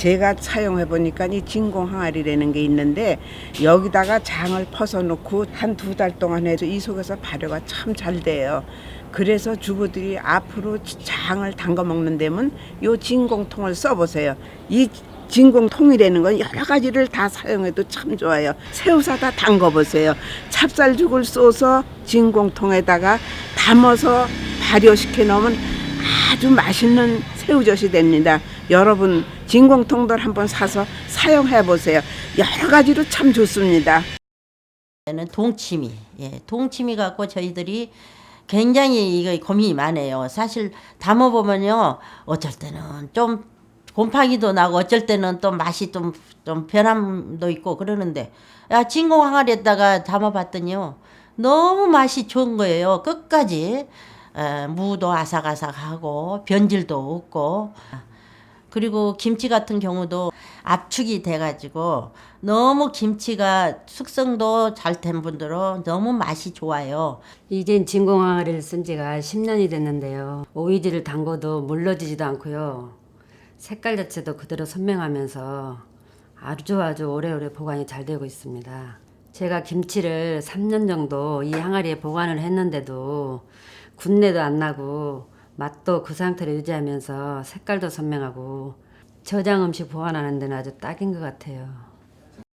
제가 사용해 보니까 이 진공 항아리라는 게 있는데 여기다가 장을 퍼서 놓고 한 두 달 동안 해도 이 속에서 발효가 참 잘 돼요. 그래서 주부들이 앞으로 장을 담가 먹는 데면 요 진공통을 써보세요. 이 진공통이라는 건 여러 가지를 다 사용해도 참 좋아요. 새우 사다 담가 보세요. 찹쌀죽을 쏘서 진공통에다가 담아서 발효시켜 놓으면 아주 맛있는 새우젓이 됩니다. 여러분 진공통들 한번 사서 사용해 보세요. 여러 가지로 참 좋습니다. 는 동치미. 예, 동치미 갖고 저희들이 굉장히 이거 고민이 많아요. 사실 담아 보면요. 어쩔 때는 좀 곰팡이도 나고 어쩔 때는 또 맛이 좀, 좀 변함도 있고 그러는데 야, 진공 항아리에다가 담아 봤더니요. 너무 맛이 좋은 거예요. 끝까지. 에, 무도 아삭아삭하고 변질도 없고 그리고 김치 같은 경우도 압축이 돼가지고 너무 김치가 숙성도 잘 된 분들은 너무 맛이 좋아요. 이젠 진공항아리를 쓴 지가 10년이 됐는데요. 오이지를 담궈도 물러지지도 않고요. 색깔 자체도 그대로 선명하면서 아주 아주 오래오래 보관이 잘 되고 있습니다. 제가 김치를 3년 정도 이 항아리에 보관을 했는데도 군내도 안 나고 맛도 그 상태로 유지하면서 색깔도 선명하고 저장 음식 보관하는 데는 아주 딱인 것 같아요.